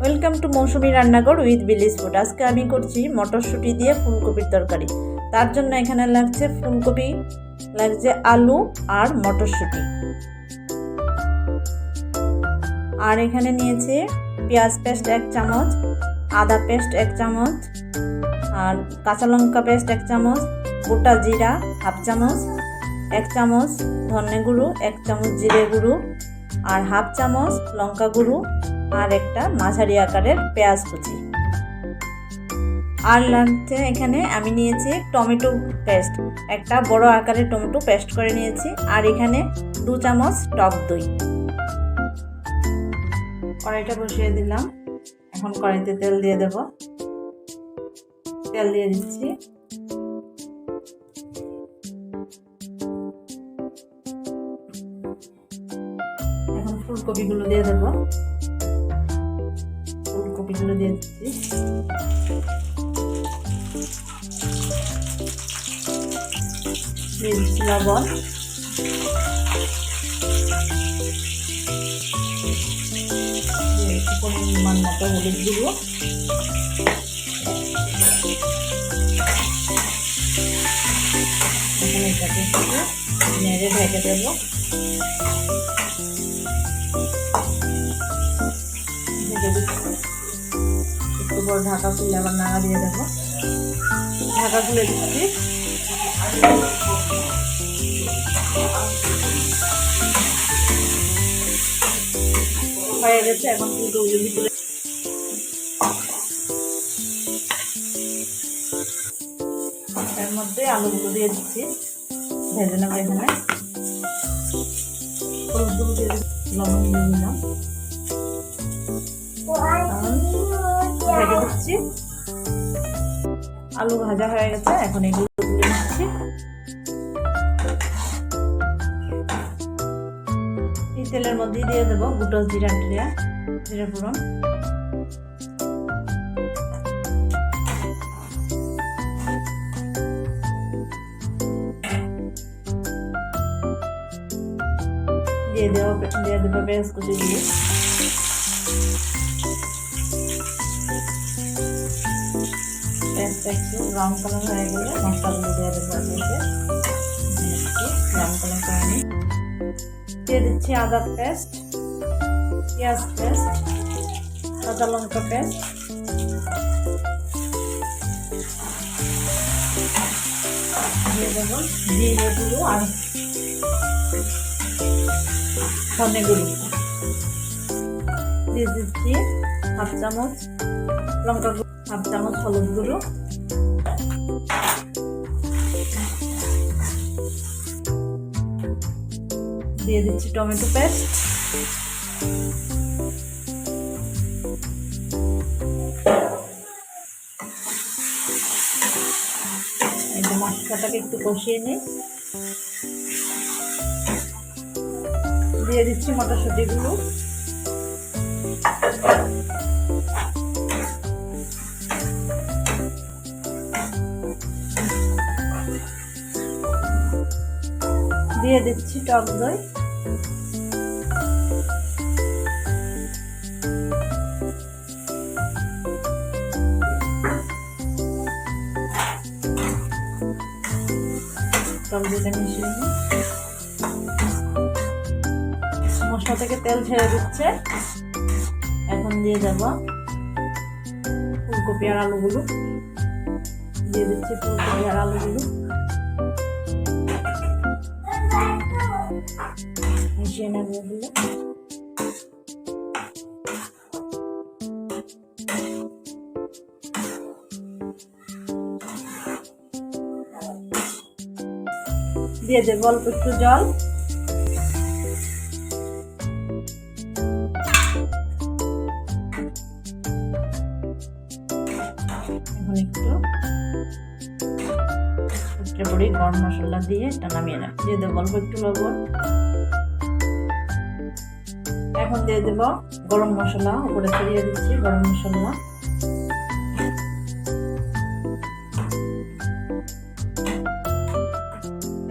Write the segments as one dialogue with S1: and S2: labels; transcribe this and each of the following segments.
S1: Welcome to মৌসুমি রান্নাঘর with বিলিস food আজকে আমি করছি মটরশুঁটি দিয়ে ফুলকপির তরকারি। তার জন্য এখানে লাগছে ফুলকপি, লাগছে আলু আর মটরশুঁটি। আর এখানে নিয়েছি পেঁয়াজ পেস্ট এক চামচ, আদা পেস্ট এক চামচ, আর কাঁচা লঙ্কা পেস্ট এক চামচ, গোটা জিরা হাফ চামচ, এক চামচ ধনে গুঁড়ো, এক চামচ জিরে গুঁড়ো আর হাফ চামচ লঙ্কা গুঁড়ো আর একটা মাঝারি আকারের পেঁয়াজ কুচি। আর লাগছে এখানে আমি নিয়েছি টমেটো পেস্ট। একটা বড় আকারের টমেটো পেস্ট করে নিয়েছি আর এখানে দু চামচ টক দই। কড়াইটা বসিয়ে দিলাম। এখন কড়াইতে তেল দিয়ে দেব। তেল দিয়ে দিচ্ছি। ফুলকপিগুলো দিয়ে দেবো। ফুলকপিগুলো দিয়ে দিচ্ছি। দিয়ে লবণ। নেড়ে ঢেকে দেবো। একটু পর ঢাকা খুলে আবার নাড়া দিয়ে দেবো। ঢাকা খুলে দিচ্ছি। হয়ে গেছে, এখন ফুলকপিগুলো ভিতরে এর মধ্যে আলুগুলো দিয়ে দিচ্ছি। ভেজে নেব এখানে। লবণ দিয়ে দিলাম। দিচ্ছি আলু ভাজা হয়ে গেছে, এখন এগুলো তুলে নিচ্ছি। এই তেলের মধ্যেই দিয়ে দেবো গুটল জিরা টিরা জিরা ফোড়ন। দিয়ে দেবো দিয়ে দেবো পেঁয়াজ কুচি দিয়ে। পেঁয়াজটা একটু ব্রাউন কালার হয়ে গেলে মশলাগুলো দিয়ে দেবো এতে ব্রাউন কালার করে নিই দিয়ে দিচ্ছি আদা পেস্ট, পেঁয়াজ পেস্ট কাঁচা লঙ্কা পেস্ট। দিয়ে দেবো আর দিয়ে দিচ্ছি হাফ চামচ লঙ্কা গুঁড়ো। হাফ চামচ হলুদ দিয়ে দিচ্ছি টমেটো পেস্ট। মশলাটাকে একটু কষিয়ে নিই। দিয়ে দিচ্ছি মটরশুঁটিগুলো। দিয়ে দিচ্ছি টক দই। টক দইটা মিশিয়ে মশলা থেকে তেল ছেড়ে দিচ্ছে। এখন দিয়ে দেবো ফুলকপি আর আলুগুলো। দিয়ে দিচ্ছি ফুলকপি আর আলুগুলো। মিশিয়ে নেব এগুলো দিয়ে দেবো অল্প একটু জল। করি, গরম মশলা দিয়ে এটা নামিয়ে রাখছি। দিয়ে দেবো অল্প একটু লবণ। এখন দিয়ে দেবো গরম মশলা, উপরে ছড়িয়ে দিচ্ছি গরম মশলা।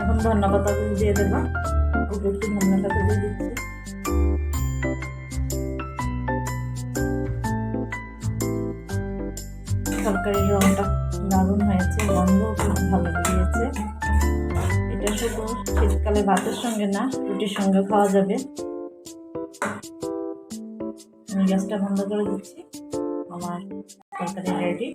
S1: এখন ধন্যবাদ দিয়ে দেবো। অল্প একটু ধন্যবাদ দিয়ে দিচ্ছি। তরকারির রংটা দারুণ হয়েছে গন্ধ খুব ভালো বেরিয়েছে। এটা শুধু শীতকালে ভাতের সঙ্গে না, রুটির সঙ্গে খাওয়া যাবে। আমি গ্যাসটা বন্ধ করে দিচ্ছি। আমার তরকারি রেডি